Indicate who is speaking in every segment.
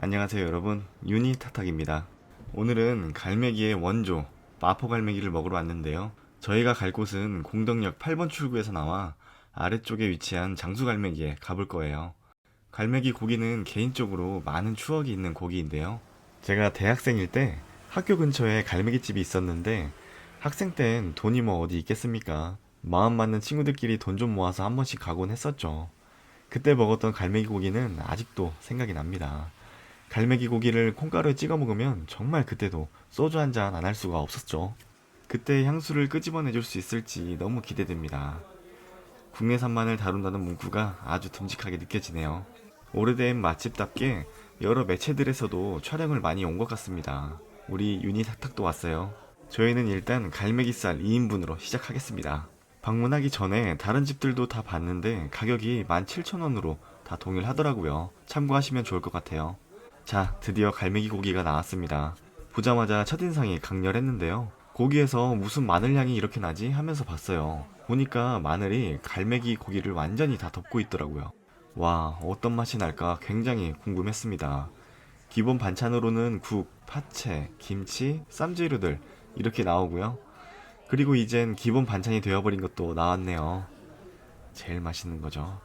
Speaker 1: 안녕하세요 여러분. 유니타탁입니다. 오늘은 갈매기의 원조 마포 갈매기를 먹으러 왔는데요. 저희가 갈 곳은 공덕역 8번 출구에서 나와 아래쪽에 위치한 장수 갈매기에 가볼 거예요. 갈매기 고기는 개인적으로 많은 추억이 있는 고기인데요. 제가 대학생일 때 학교 근처에 갈매기집이 있었는데 학생 땐 돈이 뭐 어디 있겠습니까? 마음 맞는 친구들끼리 돈 좀 모아서 한 번씩 가곤 했었죠. 그때 먹었던 갈매기 고기는 아직도 생각이 납니다. 갈매기 고기를 콩가루에 찍어 먹으면 정말 그때도 소주 한 잔 안 할 수가 없었죠. 그때 향수를 끄집어내 줄 수 있을지 너무 기대됩니다. 국내산만을 다룬다는 문구가 아주 듬직하게 느껴지네요. 오래된 맛집답게 여러 매체들에서도 촬영을 많이 온 것 같습니다. 우리 유니 탁탁도 왔어요. 저희는 일단 갈매기살 2인분으로 시작하겠습니다. 방문하기 전에 다른 집들도 다 봤는데 가격이 17,000원으로 다 동일하더라고요. 참고하시면 좋을 것 같아요. 자, 드디어 갈매기 고기가 나왔습니다. 보자마자 첫인상이 강렬했는데요. 고기에서 무슨 마늘 향이 이렇게 나지 하면서 봤어요. 보니까 마늘이 갈매기 고기를 완전히 다 덮고 있더라고요. 와, 어떤 맛이 날까 굉장히 궁금했습니다. 기본 반찬으로는 국, 파채, 김치, 쌈재료들 이렇게 나오고요. 그리고 이젠 기본 반찬이 되어버린 것도 나왔네요. 제일 맛있는 거죠.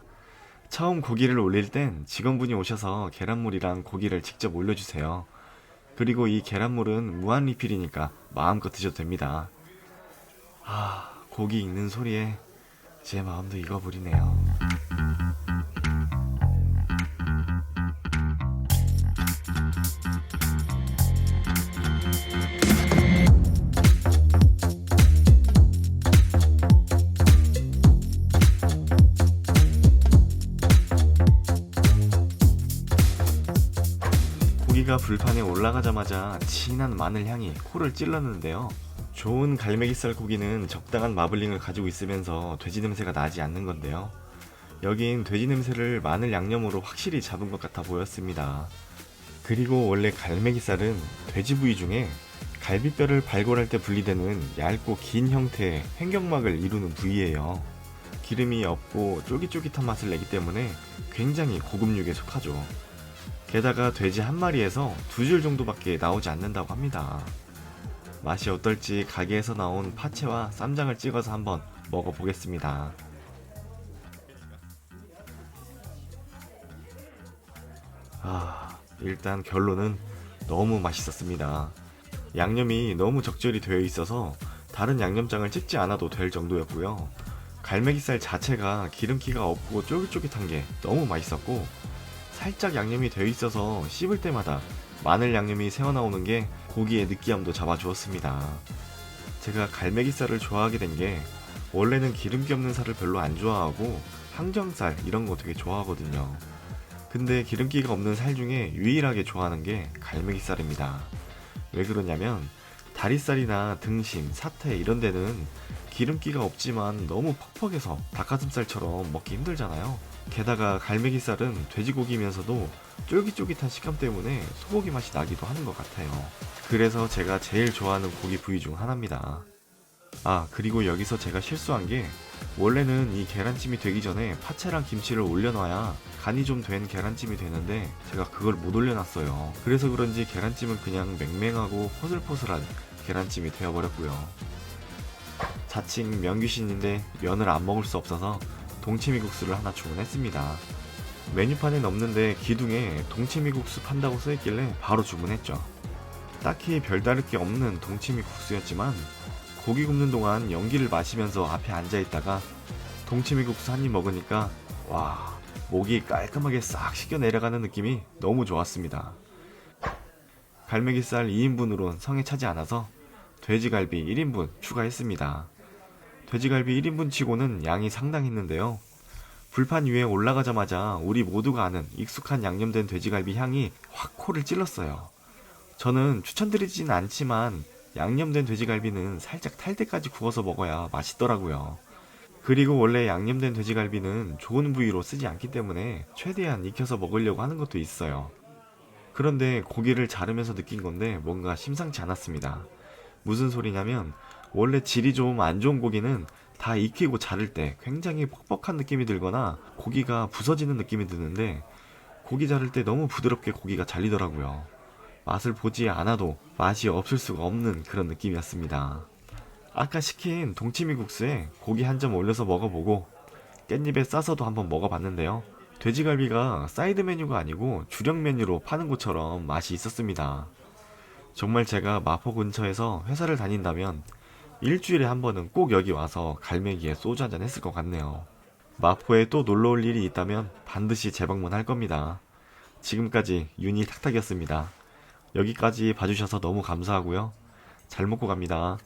Speaker 1: 처음 고기를 올릴 땐 직원분이 오셔서 계란물이랑 고기를 직접 올려주세요. 그리고 이 계란물은 무한 리필이니까 마음껏 드셔도 됩니다. 아, 고기 익는 소리에 제 마음도 익어버리네요. 고기가 불판에 올라가자마자 진한 마늘 향이 코를 찔렀는데요. 좋은 갈매기살 고기는 적당한 마블링을 가지고 있으면서 돼지 냄새가 나지 않는 건데요. 여긴 돼지 냄새를 마늘 양념으로 확실히 잡은 것 같아 보였습니다. 그리고 원래 갈매기살은 돼지 부위 중에 갈비뼈를 발골할 때 분리되는 얇고 긴 형태의 횡격막을 이루는 부위예요. 기름이 없고 쫄깃쫄깃한 맛을 내기 때문에 굉장히 고급육에 속하죠. 게다가 돼지 한 마리에서 두 줄 정도밖에 나오지 않는다고 합니다. 맛이 어떨지 가게에서 나온 파채와 쌈장을 찍어서 한번 먹어보겠습니다. 아, 일단 결론은 너무 맛있었습니다. 양념이 너무 적절히 되어 있어서 다른 양념장을 찍지 않아도 될 정도였고요. 갈매기살 자체가 기름기가 없고 쫄깃쫄깃한 게 너무 맛있었고 살짝 양념이 되어 있어서 씹을 때마다 마늘 양념이 새어나오는 게 고기의 느끼함도 잡아주었습니다. 제가 갈매기살을 좋아하게 된 게 원래는 기름기 없는 살을 별로 안 좋아하고 항정살 이런 거 되게 좋아하거든요. 근데 기름기가 없는 살 중에 유일하게 좋아하는 게 갈매기살입니다. 왜 그러냐면 다리살이나 등심, 사태 이런 데는 기름기가 없지만 너무 퍽퍽해서 닭가슴살처럼 먹기 힘들잖아요. 게다가 갈매기살은 돼지고기면서도 쫄깃쫄깃한 식감 때문에 소고기 맛이 나기도 하는 것 같아요. 그래서 제가 제일 좋아하는 고기 부위 중 하나입니다. 아, 그리고 여기서 제가 실수한 게 원래는 이 계란찜이 되기 전에 파채랑 김치를 올려놔야 간이 좀 된 계란찜이 되는데 제가 그걸 못 올려놨어요. 그래서 그런지 계란찜은 그냥 맹맹하고 포슬포슬한 계란찜이 되어버렸고요. 자칭 면귀신인데 면을 안 먹을 수 없어서 동치미국수를 하나 주문했습니다. 메뉴판엔 없는데 기둥에 동치미국수 판다고 써있길래 바로 주문했죠. 딱히 별다를 게 없는 동치미국수였지만 고기 굽는 동안 연기를 마시면서 앞에 앉아있다가 동치미국수 한 입 먹으니까 와 목이 깔끔하게 싹 씻겨 내려가는 느낌이 너무 좋았습니다. 갈매기살 2인분으론 성에 차지 않아서 돼지갈비 1인분 추가했습니다. 돼지갈비 1인분 치고는 양이 상당했는데요. 불판 위에 올라가자마자 우리 모두가 아는 익숙한 양념된 돼지갈비 향이 확 코를 찔렀어요. 저는 추천드리진 않지만 양념된 돼지갈비는 살짝 탈 때까지 구워서 먹어야 맛있더라고요. 그리고 원래 양념된 돼지갈비는 좋은 부위로 쓰지 않기 때문에 최대한 익혀서 먹으려고 하는 것도 있어요. 그런데 고기를 자르면서 느낀 건데 뭔가 심상치 않았습니다. 무슨 소리냐면 원래 질이 좀 안 좋은 고기는 다 익히고 자를 때 굉장히 퍽퍽한 느낌이 들거나 고기가 부서지는 느낌이 드는데 고기 자를 때 너무 부드럽게 고기가 잘리더라고요. 맛을 보지 않아도 맛이 없을 수가 없는 그런 느낌이었습니다. 아까 시킨 동치미 국수에 고기 한 점 올려서 먹어보고 깻잎에 싸서도 한번 먹어봤는데요. 돼지갈비가 사이드 메뉴가 아니고 주력 메뉴로 파는 곳처럼 맛이 있었습니다. 정말 제가 마포 근처에서 회사를 다닌다면 일주일에 한 번은 꼭 여기 와서 갈매기에 소주 한잔 했을 것 같네요. 마포에 또 놀러 올 일이 있다면 반드시 재방문할 겁니다. 지금까지 윤희 탁탁이었습니다. 여기까지 봐주셔서 너무 감사하고요. 잘 먹고 갑니다.